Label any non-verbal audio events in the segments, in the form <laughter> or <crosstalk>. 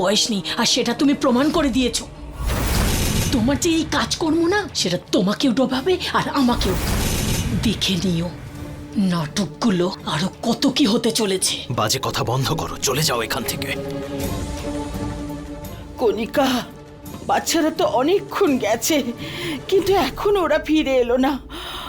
বয়স নেই আর সেটা তুমি প্রমাণ করে দিয়েছ। তোমার যে এই কাজকর্ম না সেটা তোমাকেও ডোবাবে আর আমাকেও। দেখে নিও নাটকগুলো আরও কত কি হতে চলেছে। বাজে কথা বন্ধ করো চলে যাও এখান থেকে। কণিকা বাচ্চারা তো অনেকক্ষণ গেছে কিন্তু এখন ওরা ফিরে এলো না।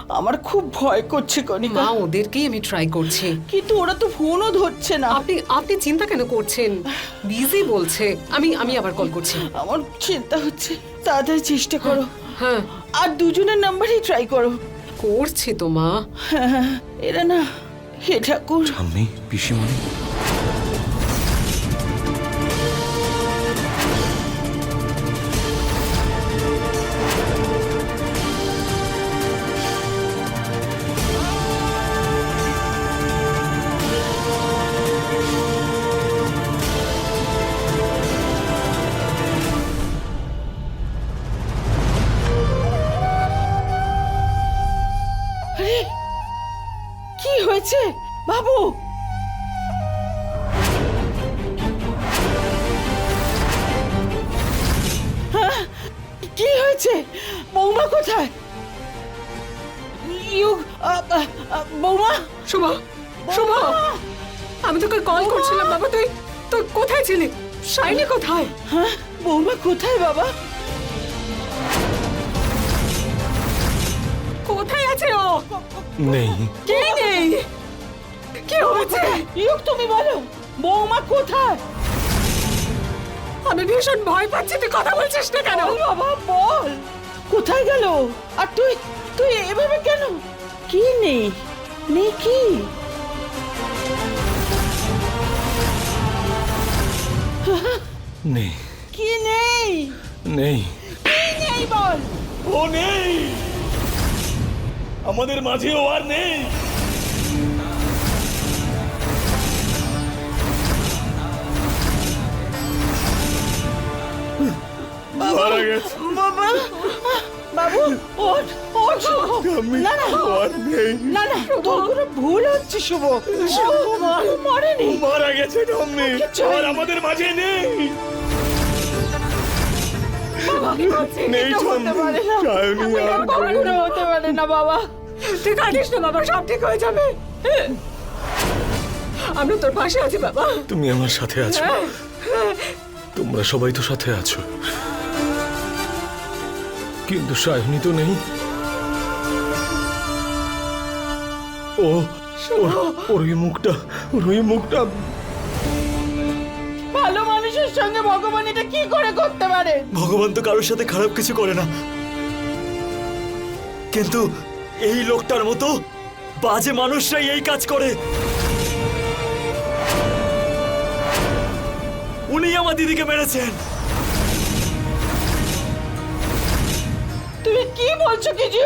আমার খুব ভয় করছে কণিকা। মা ওদেরকেই আমি ট্রাই করছি। কিন্তু ওরা তো ফোনও ধরছে না। আপনি আপনি চিন্তা কেন করছেন? বিজি বলছে। আমি আমি আবার কল করছি। আমার চিন্তা হচ্ছে তাড়াতাড়ি চেষ্টা করো। হ্যাঁ। আর দুজনের নাম্বারই ট্রাই করো। করছি তো মা। হ্যাঁ, এরা না হে ঠাকুর আমি পিসিমণি? নেই। কে নেই? কি হয়েছে? ইউক তুমি বলো বৌমা কোথায়? আমি ভীষণ ভয় পাচ্ছি তুই কথা বলছিস না কেন? বাবা বল। কোথায় গেল? আর তুই তুই এভাবে কেন? কি নেই? নেই কি? নেই। কি নেই? নেই। কি নেই বল? ও নেই। আমাদের মাঝে ও আর নেই মারা গেছে বাবা বাবু ওঠ ওঠ না না আর নেই না না তোর কোনো ভুল হচ্ছে শুভ শুভ মরেনি মারা গেছে আর আমাদের মাঝে নেই নেই এটা হতে পারে না। সায়নী আর কখনো হতে পারে না বাবা। তুই কাঁদিস না বাবা সব ঠিক হয়ে যাবে। আমরা তোর পাশে আছি বাবা। তুমি আমার সাথে আছো। তোমরা সবাই তো সাথে আছো। কিন্তু সায়নী তো নেই। ও ওর- ওই মুখটা ওর ওই মুখটা মানুষের সঙ্গে ভগবান এটা কি করে করতে পারে? ভগবান তো কারোর সাথে খারাপ কিছু করে না। কিন্তু এই লোকটার মতো বাজে মানুষরাই এই কাজ করে। উনি আমার দিদিকে মেরেছেন। তুমি কি বলছো কিছু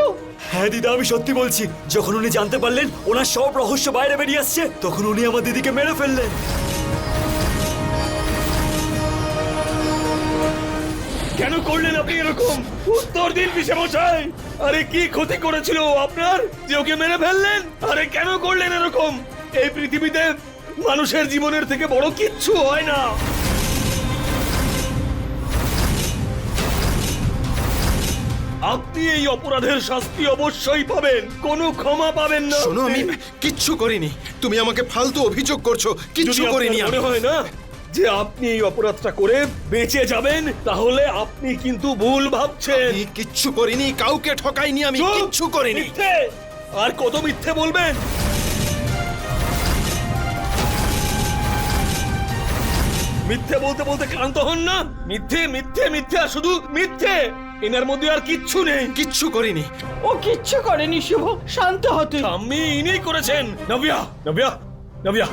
হ্যাঁ দিদা আমি সত্যি বলছি যখন উনি জানতে পারলেন ওনার সব রহস্য বাইরে বেরিয়ে আসছে তখন উনি আমার দিদিকে মেরে ফেললেন। কেন করলেন আপনি এরকম? উত্তর দিন পিসে মশাই আরে কি ক্ষতি করেছিল আপনার? যে ওকে মেরে ফেললেন? আরে কেন করলেন এরকম? এই পৃথিবীতে মানুষের জীবনের থেকে বড় কিচ্ছু হয় না। আপনি এই অপরাধের শাস্তি অবশ্যই পাবেন। কোনো ক্ষমা পাবেন না। শোনো আমি কিচ্ছু করিনি। তুমি আমাকে ফালতু অভিযোগ করছ। কিচ্ছু করিনি মনে হয় না যে আপনি এই অপরাধটা করে বেঁচে যাবেন তাহলে আপনি কিন্তু ভুল ভাবছেন। আমি কিচ্ছু করিনি কাউকে ঠকাইনি আমি চুপ! কিচ্ছু করিনি। মিথ্যে! আর কত মিথ্যে বলবেন? মিথ্যে বলতে বলতে ক্লান্ত হন না? মিথ্যে মিথ্যে মিথ্যে আর শুধু মিথ্যে! এনার মধ্যে আর কিচ্ছু নেই। কিচ্ছু করিনি। ও কিচ্ছু করেনি শুভ। শান্ত হ তুই আমি ইনি করেছেন। নবিয়া নবিয়া নবিয়া।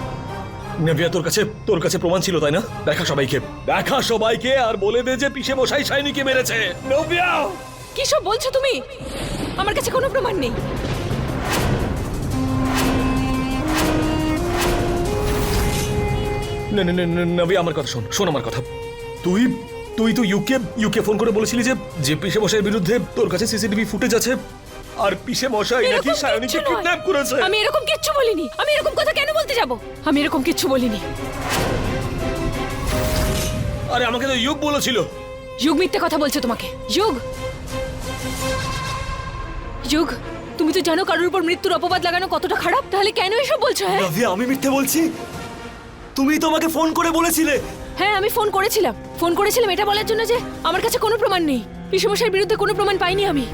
নবিয়া তোর কাছে তোর কাছে প্রমাণ ছিল তাই না? দেখা সবাইকে। দেখা সবাইকে আর বলে দে যে পিসে মশাই সাইনিকে মেরেছে। নবিয়া কি সব বলছো তুমি? আমার কাছে কোনো প্রমাণ নেই। না না না আমার কথা শোন শোন আমার কথা। তুই তুই তো ইউকে ইউকে ফোন করে বলেছিলি যে যে পিসে মশাইয়ের বিরুদ্ধে তোর কাছে সিসিটিভি ফুটেজ আছে। আর পিসে মশাই নাকি সায়নীকে কিডন্যাপ করেছে। আমি এরকম কিচ্ছু বলিনি। আমি এরকম কথা কেন বলতে যাব? আমি এরকম কিচ্ছু বলিনি। আরে আমাকে তো ইউক বলেছিল। যুগ মিথ্যে কথা বলছে তোমাকে। যুগ যুগ তুমি তো জানো কারোর উপর মৃত্যুর অপবাদ লাগানো কতটা খারাপ? তাহলে কেন এসব বলছো হ্যাঁ? নাভিয়া আমি মিথ্যে বলছি? তুমি তোমাকে ফোন করে বলেছিলে। হ্যাঁ আমি ফোন করেছিলাম। ফোন করেছিলাম এটা বলার জন্য যে আমার কাছে কোনো প্রমাণ নেই। পিসমশাইয়ের বিরুদ্ধে কোনো প্রমাণ পাইনি আমি।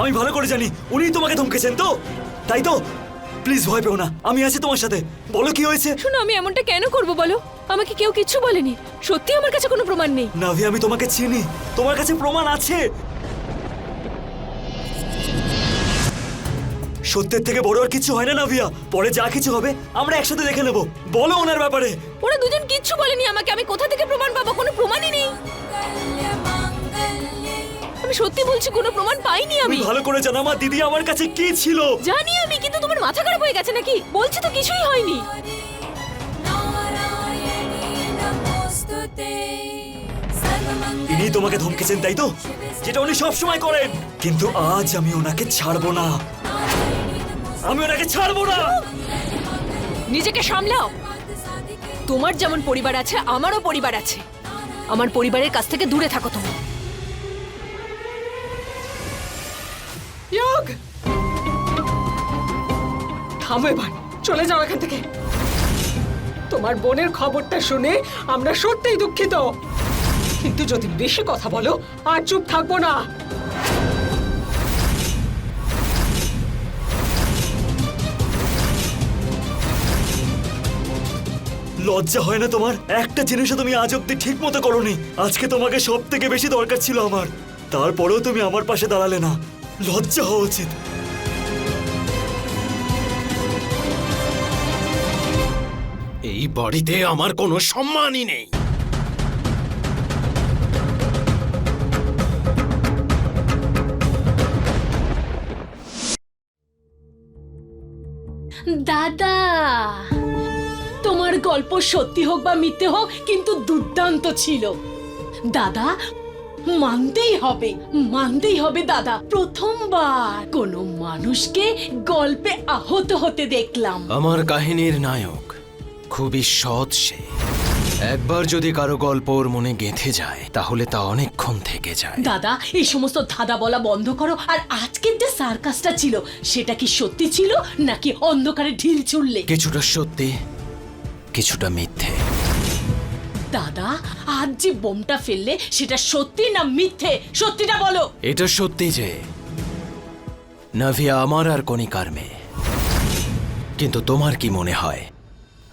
আমি ভালো করে জানি উনি তোমাকে ধমকেছেন তো? তাই তো? প্লিজ ভয় পেও না আমি আছি তোমার সাথে। বলো কি হয়েছে? শোনো আমি এমনটা কেন করব বলো? আমাকে কেউ কিচ্ছু বলেনি। সত্যি আমার কাছে কোনো প্রমাণ নেই। নাভি আমি তোমাকে চিনি। তোমার কাছে প্রমাণ আছে। সত্যের থেকে বড় আর কিছু হয় না নাভিয়া। পরে যা কিছু হবে আমরা একসাথে দেখে নেব। বলো ওনার ব্যাপারে। ওরা দুজন কিচ্ছু বলেনি আমাকে। আমি কোথা থেকে প্রমাণ পাবো? কোনো প্রমাণই নেই। সত্যি বলছি কোনো প্রমাণ পাইনি আমি। ভালো করে জানো আমার দিদি আমার কাছে কি ছিল। জানি আমি কিন্তু তোমার মাথা খারাপ হয়ে গেছে নাকি? বলছি তো কিছুই হয়নি। ইনি তোমাকে ধমকেছেন তাই তো? যেটা উনি সব সময় করেন। কিন্তু আজ আমি ওনাকে ছাড়বো না। আমি ওনাকে ছাড়বো না। নিজেকে সামলাও। তোমার যেমন পরিবার আছে আমারও পরিবার আছে। আমার পরিবারের কাছ থেকে দূরে থাকো তুমি যোগ থামো এবার, চলে যাও এখান থেকে। তোমার বোনের খবরটা শুনে আমরা সত্যিই দুঃখিত। কিন্তু যদি বেশি কথা বলো, আর চুপ থাকব না। লজ্জা হয় না তোমার? একটা জিনিসও তুমি আজ অব্দি ঠিক মতো করনি। আজকে তোমাকে সব থেকে বেশি দরকার ছিল আমার। তারপরেও তুমি আমার পাশে দাঁড়ালে না। লজ্জা হওয়া উচিত। এই বাড়িতে আমার কোনো সম্মানই নেই। দাদা তোমার গল্প সত্যি হোক বা মিথ্যে হোক কিন্তু দুর্দান্ত ছিল। দাদা মানতেই হবে মানতেই হবে দাদা। প্রথমবার কোনো মানুষকে গল্পে আহত হতে দেখলাম। আমার কাহিনীর নায়ক খুবই সৎ সে। একবার যদি কারও গল্প ওর মনে গেঁথে যায় তাহলে তা অনেকক্ষণ থেকে যায়। দাদা এই সমস্ত ধাঁধা বলা বন্ধ করো আর আজকের যে সার্কাসটা ছিল সেটা কি সত্যি ছিল নাকি অন্ধকারে ঢিল ছুড়লে? কিছুটা সত্যি কিছুটা মিথ্যে। যে বোমটা ফেললে সেটা সত্যি না মিথ্যে? সত্যিটা বলো। এটা সত্যি যে নাভিয়া আমার আর কণিকার মেয়ে। কিন্তু তোমার কি মনে হয়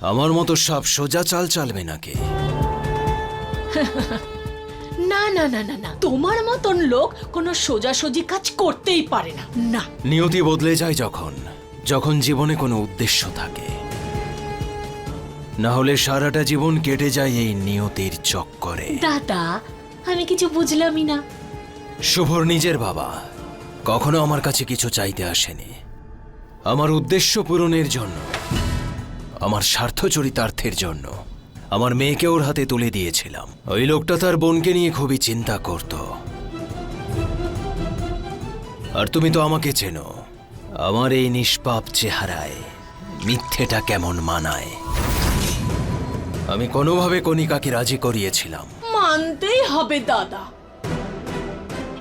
আমার মতো সব সোজা চাল চালবে নাকি? <laughs> না না না না না। তোমার মতন লোক কোনো সোজাসুজি কাজ করতেই পারে না। না। নিয়তি বদলে যায় যখন যখন জীবনে কোনো উদ্দেশ্য থাকে। না হলে সারাটা জীবন কেটে যায় এই নিয়তির চক্করে। দাদা আমি কিছু বুঝলামই না। শুভর নিজের বাবা কখনো আমার কাছে কিছু চাইতে আসেনি। আমার উদ্দেশ্য পূরণের জন্য আমার স্বার্থ চরিতার্থের জন্য আমার মেয়েকে ওর হাতে তুলে দিয়েছিলাম। ওই লোকটা তার বোনকে নিয়ে খুবই চিন্তা করত। আর তুমি তো আমাকে চেনো আমার এই নিষ্পাপ চেহারায় মিথ্যেটা কেমন মানায়? আমি কোনোভাবে কণিকাকে রাজি করিয়েছিলাম। মানতেই হবে দাদা।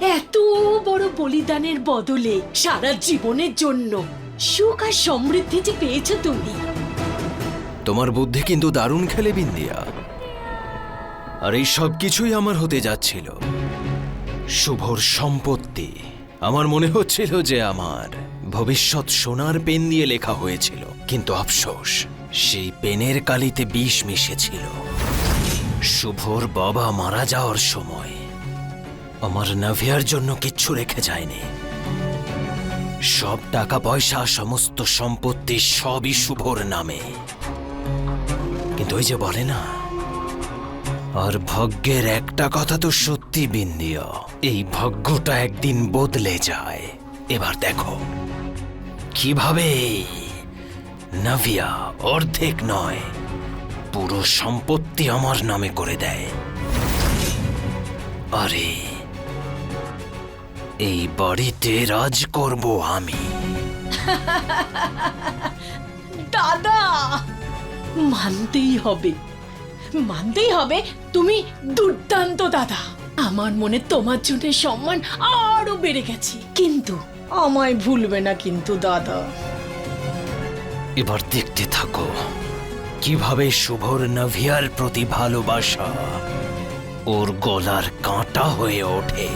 এত বড় বলিদানের বদলে সারা জীবনের জন্য সুখ আর সমৃদ্ধি যে পেয়েছ তুমি। তোমার বুদ্ধি কিন্তু দারুণ খেলে বিন্দিয়া। আর এই সব কিছুই আমার হতে যাচ্ছিল। শুভর সম্পত্তি। আমার মনে হচ্ছিল যে আমার ভবিষ্যৎ সোনার পেন দিয়ে লেখা হয়েছিল কিন্তু আফসোস। সেই পেনের কালিতে বিষ মিশেছিল। শুভর বাবা মারা যাওয়ার সময় আমার নাভিয়ার জন্য কিচ্ছু রেখে যায়নি। সব টাকা পয়সা, সমস্ত সম্পত্তি সবই শুভর নামে। কিন্তু ওই যে বলে না, আর ভাগ্যের একটা কথা তো সত্যি বিন্দিয়, এই ভাগ্যটা একদিন বদলে যায়। এবার দেখো, কীভাবে নাভিয়া অর্ধেক নয়, পুরো সম্পত্তি আমার নামে করে দেয়। আরে, এই বাড়িতে রাজ করব আমি। <laughs> দাদা, মানতেই হবে। মানতেই হবে তুমি দুর্দান্ত দাদা। আমার মনে তোমার জন্য সম্মান আরও বেড়ে গেছে। কিন্তু আমায় ভুলবে না কিন্তু দাদা। এবার দেখতে থাকো। কীভাবে শুভর নাভিয়ার প্রতি ভালোবাসা ওর গলার কাঁটা হয়ে ওঠে।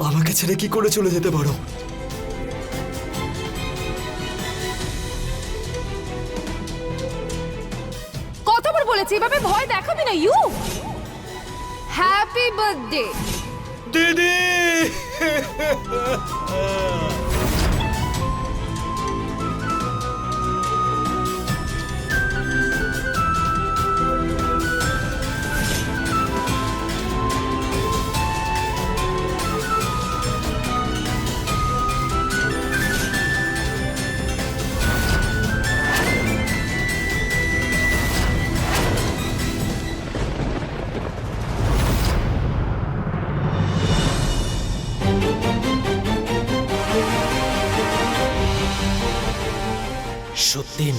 আমাকে ছেড়ে কি করে চলে যেতে পারো? কতবার বলেছি এভাবে ভয় দেখাবি না ইউ! হ্যাপি বার্থডে দিদি!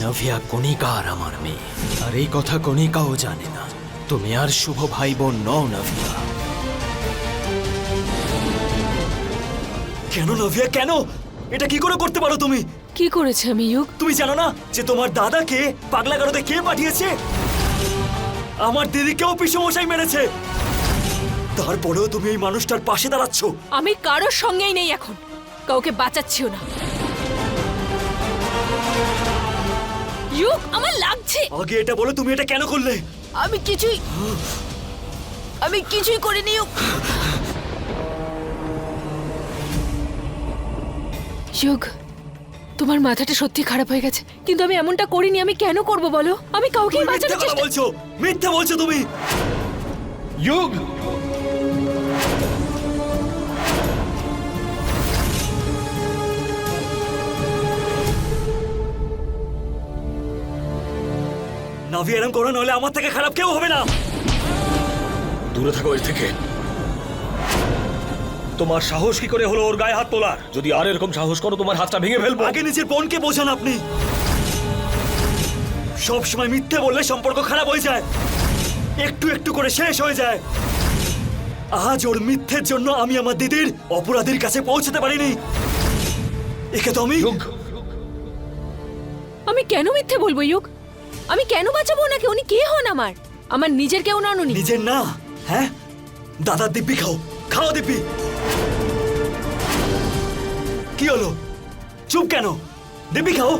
নভিয়া কণিকার আমার মেয়ে। আর এই কথা কণিকাও জানে না। তুমি আর শুভ ভাই বোন নও নভিয়া। কেন নভিয়া কেন? এটা কি করে করতে পারো তুমি? কি করেছে আমি ইউক? তুমি জানো না যে তোমার দাদাকে পাগলা গারদে কে পাঠিয়েছে? আমার দিদিকেও পিসমশাই মেরেছে। তারপরেও তুমি এই মানুষটার পাশে দাঁড়াচ্ছ। আমি কারোর সঙ্গেই নেই এখন। কাউকে বাঁচাচ্ছিও না। ইউক আমার লাগছে। আগে এটা বলো তুমি এটা কেন করলে? আমি কিছুই আমি কিছুই করিনি। ইউক ইউক তোমার মাথাটা সত্যি খারাপ হয়ে গেছে। কিন্তু আমি এমনটা করিনি আমি কেন করব বলো? আমি কাউকে বাঁচানোর কথা চেষ্টা বলছো মিথ্যে বলছো তুমি। যুগ নাভি এরম করো নাহলে আমার থেকে খারাপ কেউ হবে না। দূরে থাকো এর থেকে। তোমার সাহস কি করে হলো ওর গায়ে হাত তোলার? যদি আর এরকম সাহস করো তোমার হাতটা ভেঙে ফেলব। আগে নিজের বোনকে বোঝান আপনি। সব সময় মিথ্যে বললে সম্পর্ক খারাপ হয়ে যায়। একটু একটু করে শেষ হয়ে যায়। আজ ওর মিথ্যের জন্য আমি আমার দিদির অপরাধীর কাছে পৌঁছতে পারিনি। একে তো আমি আমি কেন মিথ্যে বলব ইউক আমি কেন বাঁচাবো ওনাকে? উনি কে হন আমার? আমার নিজের কেউ নন উনি। নিজের না হ্যাঁ? দাদা দিব্যি খাও খাও দিব্যি। কি হলো? চুপ কেন? দিব্যি খাও।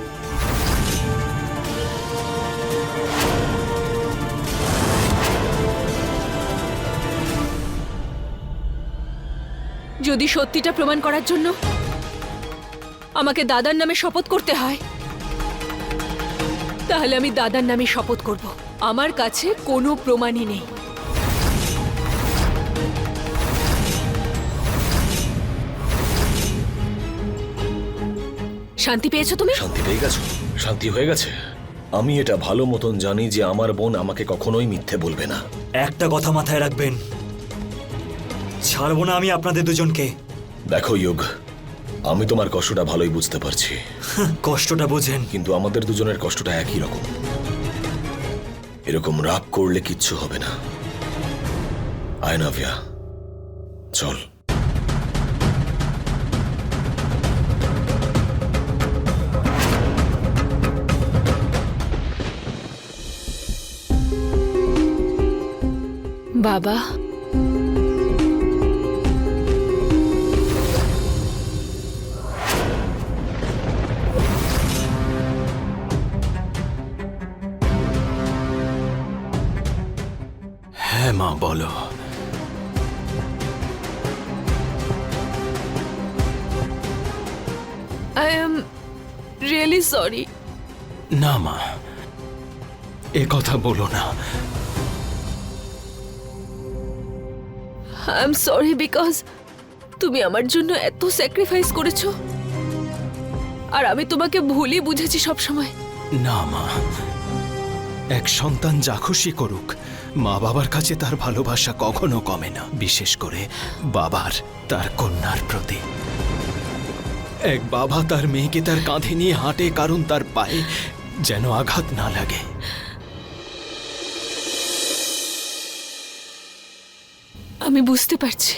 যদি সত্যিটা প্রমাণ করার জন্য আমাকে দাদার নামে শপথ করতে হয় তাহলে আমি দাদার নামে শপথ করব। আমার কাছে কোনো প্রমাণই নেই। শান্তি পেয়েছ তুমি? শান্তি পেয়ে গেছো? শান্তি হয়ে গেছে। আমি এটা ভালো মতন জানি যে আমার বোন আমাকে কখনোই মিথ্যে বলবে না। একটা কথা মাথায় রাখবেন। ছাড়বো না আমি আপনাদের দুজনকে। দেখো ইয়োগ আমি তোমার কষ্টটা ভালোই বুঝতে পারছি। <laughs> কষ্টটা বোঝেন। কিন্তু আমাদের দুজনের কষ্টটা একই রকম। এরকম রাগ করলে কিচ্ছু হবে না। আয় চল। বাবা বলো। আই এম রিয়েলি সরি না মা এ কথা বলো না। আই এম সরি বিকজ তুমি আমার জন্য এত স্যাক্রিফাইস করেছ। আর আমি তোমাকে ভুলই বুঝেছি সব সময় না মা এক সন্তান যা খুশি করুক, মা বাবার কাছে তার ভালোবাসা কখনো কমে না, বিশেষ করে বাবার, তার কন্যার প্রতি। এক বাবা তার মেয়েকে তার কাঁধে নিয়ে হাঁটে, কারণ তার পায়ে যেন আঘাত না লাগে। আমি বুঝতে পারছি।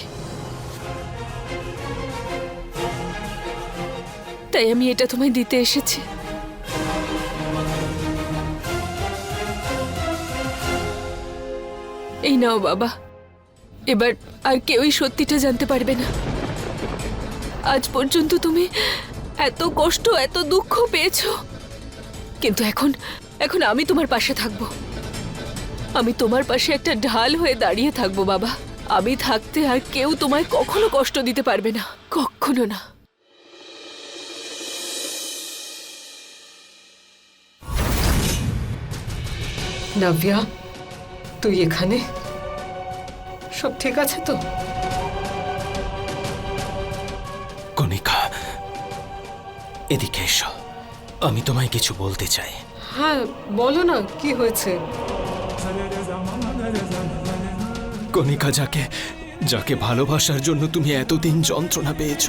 তাই আমি এটা তোমায় দিতে এসেছি। এই নাও, বাবা। এবার আর কেউই সত্যিটা জানতে পারবে না। আজ পর্যন্ত তুমি এত কষ্ট, এত দুঃখ পেয়েছ। কিন্তু এখন এখন আমি তোমার পাশে থাকব। আমি তোমার পাশে একটা ঢাল হয়ে দাঁড়িয়ে থাকব, বাবা। আমি থাকতে আর কেউ তোমায় কখনো কষ্ট দিতে পারবে না, কখনো না। নাভিয়া, তুই এখানে? সব ঠিক আছে তো? কণিকা এদিকে এসো। আমি তোমায় কিছু বলতে চাই। হ্যাঁ বলো না কি হয়েছে? কণিকা যাকে যাকে ভালোবাসার জন্য তুমি এতদিন যন্ত্রণা পেয়েছ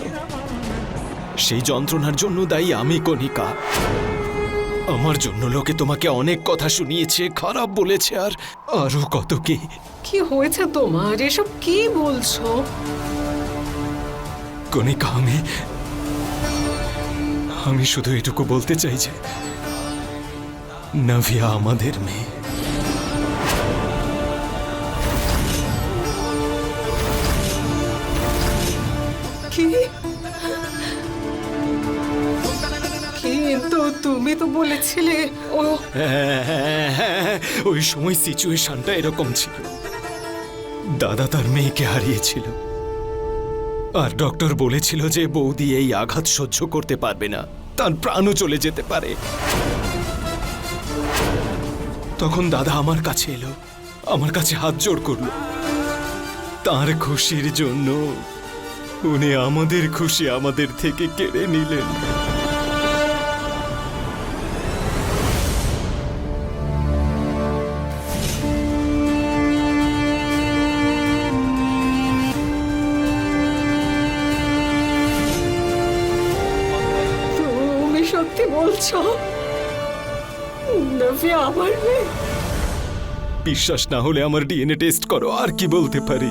সেই যন্ত্রণার জন্য দায়ী আমি কণিকা। আমার জন্য লোকে তোমাকে অনেক কথা শুনিয়েছে খারাপ বলেছে আর আরও কত কি। কি হয়েছে তোমার? এসব কি বলছো? কণিকা আমি আমি শুধু এটুকু বলতে চাই যে নাভিয়া আমাদের মেয়ে। কি? কিন্তু তুমি তো বলেছিলে ও। হ্যাঁ, ওই সময় সিচুয়েশনটা এরকম ছিল। দাদা তার মেয়েকে হারিয়েছিল। আর ডক্টর বলেছিল যে বৌদি এই আঘাত সহ্য করতে পারবে না। তার প্রাণও চলে যেতে পারে। তখন দাদা আমার কাছে এলো। আমার কাছে হাত জোড় করল। তার খুশির জন্য উনি আমাদের খুশি আমাদের থেকে কেড়ে নিলেন। বলছো? নাভিয়া আমার মেয়ে বিশ্বাস না হলে আমার ডিএনএ টেস্ট করো আর কি বলতে পারি?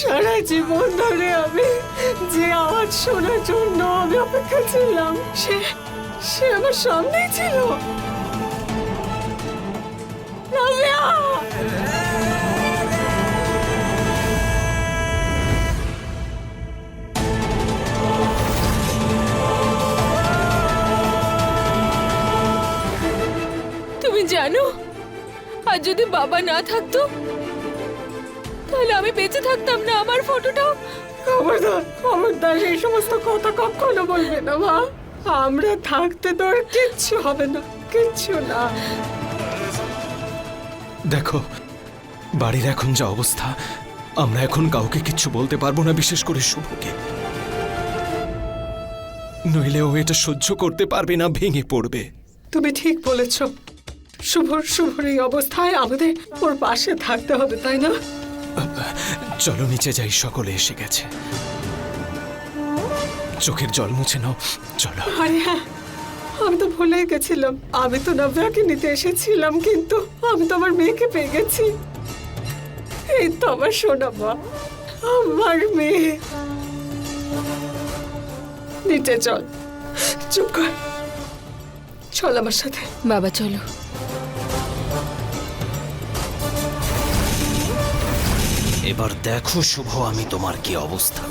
সারা জীবন ধরে আমি যে আওয়াজ শোনার জন্য আমি অপেক্ষা ছিলাম সে সে আমার সামনেই ছিল। যদি বাবা না থাকতো তাহলে আমি বেঁচে থাকতাম না আমার ফটোটাও। খবরদার খবরদার এই সমস্ত কথা কখনো বলবে না মা। আমরা থাকতে তোর কিচ্ছু হবে না কিচ্ছু না। দেখো বাড়ির এখন যা অবস্থা আমরা এখন কাউকে কিচ্ছু বলতে পারব না বিশেষ করে শুভকে। নইলে ও এটা সহ্য করতে পারবে না ভেঙে পড়বে। তুমি ঠিক বলেছ শুভর শুভর এই অবস্থায় আমাদের ওর পাশে থাকতে হবে তাই না? চলো নিচে যাই সকলে এসে গেছে। চোখের জল মুছে নাও চলো। আরে হ্যাঁ আমি তো ভুলে গেছিলাম। আমি তো নব্যাকে নিতে এসেছিলাম কিন্তু আমি তো আমার মেয়েকে পেয়ে গেছি। এই তো আমার সোনা মা আমার মেয়ে। নিচে চল চুপ কর। চল আমার সাথে। বাবা চলো। এবার দেখো শুভ আমি তোমার কি অবস্থা